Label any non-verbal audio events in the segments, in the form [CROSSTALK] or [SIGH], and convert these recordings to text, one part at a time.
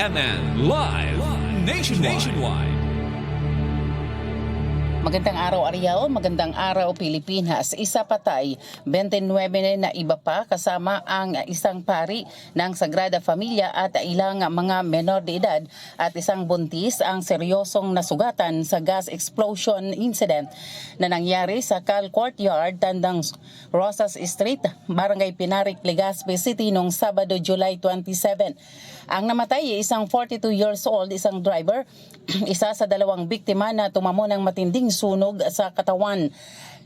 CNN Live Nationwide. Magandang araw Ariel, magandang araw Pilipinas. Isa patay, 29 na iba pa kasama ang isang pari ng Sagrada Familia at ilang mga menor de edad at isang buntis ang seryosong nasugatan sa gas explosion incident na nangyari sa Cal Courtyard, Tandang Rosas Street, Barangay Pinarik, Legazpi City noong Sabado, July 27. Ang namatay ay isang 42 years old, isang driver, [CLEARS THROAT] isa sa dalawang biktima na tumamo ng matinding sunog sa katawan.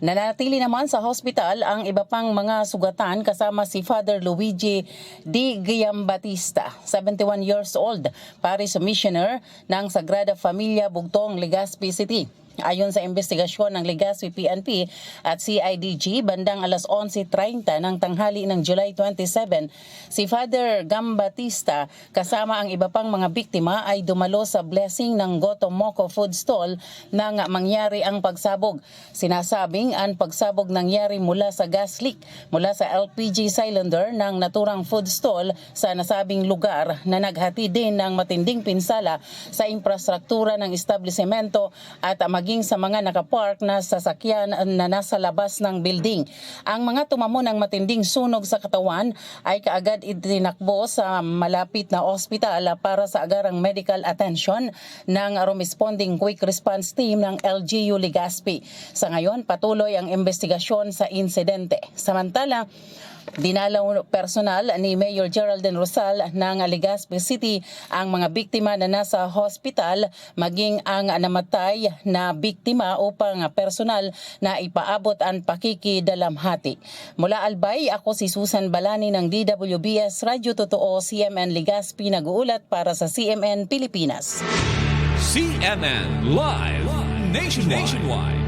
Nanatili naman sa hospital ang iba pang mga sugatan kasama si Father Luigi D. Giambattista, 71 years old, Paris Missioner ng Sagrada Familia Bugtong, Legazpi City. Ayon sa investigasyon ng Legazpi PNP at CIDG, bandang alas 11.30 ng tanghali ng July 27, si Father Gambatista kasama ang iba pang mga biktima ay dumalo sa blessing ng Gotomoco Food Stall nang mangyari ang pagsabog. Sinasabing ang pagsabog nangyari mula sa gas leak mula sa LPG cylinder ng naturang food stall sa nasabing lugar na naghati din ng matinding pinsala sa infrastruktura ng establishmento at maging sa mga nakapark na sasakyan na nasa labas ng building. Ang mga tumamo ng matinding sunog sa katawan ay kaagad itinakbo sa malapit na ospital para sa agarang medical attention ng responding quick response team ng LGU Legazpi. Sa ngayon, patuloy ang investigasyon sa insidente. Samantala, Dinalaw personal ni Mayor Geraldine Rosal ng Legazpi City ang mga biktima na nasa hospital maging ang namatay na biktima upang personal na ipaabot ang pakikidalamhati. Mula Albay, ako si Susan Balani ng DWBS Radyo Totoo CMN Legazpi nag-uulat para sa CMN Pilipinas. CNN Live Nationwide.